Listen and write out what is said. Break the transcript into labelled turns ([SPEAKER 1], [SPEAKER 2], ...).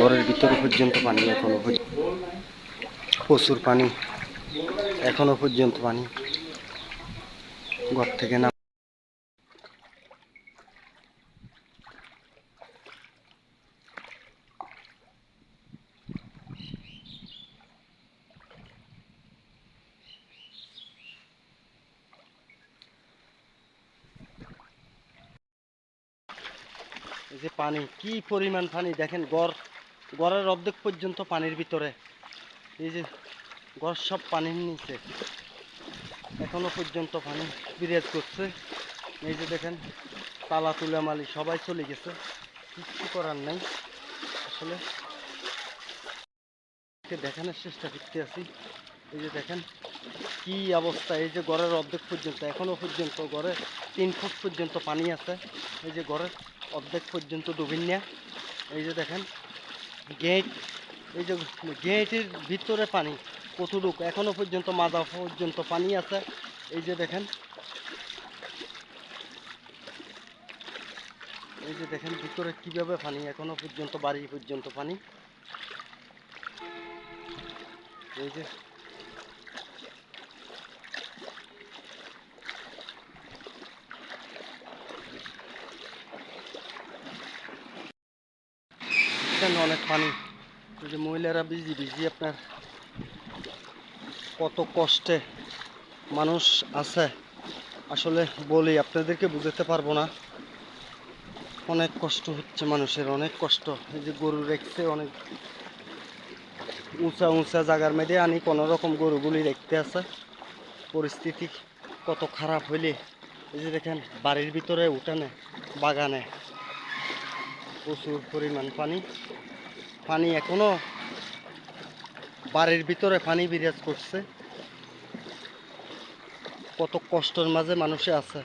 [SPEAKER 1] ঘরের ভিতরে পর্যন্ত পানি, এখনও প্রচুর পানি, এখনও পর্যন্ত পানি। ঘর থেকে না যে পানি, কি পরিমাণ পানি? দেখেন গড় গড়ের অর্ধেক পর্যন্ত পানির ভিতরে। এই যে গড় সব পানির নিচে। এখনও পর্যন্ত পানি বিরাজ করছে। এই যে দেখেন, তালা তুলা মালি সবাই চলে গেছে। কিচ্ছু করার নাই। আসলে দেখানোর চেষ্টা করতে আছি। এই যে দেখেন, কি অবস্থা। এই যে ঘরের অর্ধেক পর্যন্ত, এখনও পর্যন্ত ঘরে তিন ফুট পর্যন্ত পানি আছে। এই যে ঘরের অর্ধেক পর্যন্ত ডুবিনিয়া এই যে দেখেন গেট, এই যে গেটের ভিতরে পানি, কতটুক? এখনও পর্যন্ত মাজা পর্যন্ত পানি আছে। এই যে দেখেন। এই যে দেখেন ভিতরে কীভাবে পানি, এখনও পর্যন্ত বাড়ি পর্যন্ত পানি। এই যে এখানে অনেক পানি। যে মহিলারা বিজি বিজি, আপনার কত কষ্টে মানুষ আছে। আসলে বলি, আপনাদেরকে বুঝাতে পারব না। অনেক কষ্ট হচ্ছে মানুষের, অনেক কষ্ট। এই যে গরু রেখছে অনেক উঁচা উঁচা জায়গার মধ্যে আনি কোনো রকম গরুগুলি দেখতে আছে। পরিস্থিতি কত খারাপ হইলে, এই যে দেখেন, বাড়ির ভিতরে উঠানে, বাগানে প্রচুর পরিমাণ পানি। পানি এখনও বাড়ির ভিতরে পানি বিরাজ করছে। কত কষ্টের মাঝে মানুষে আছে।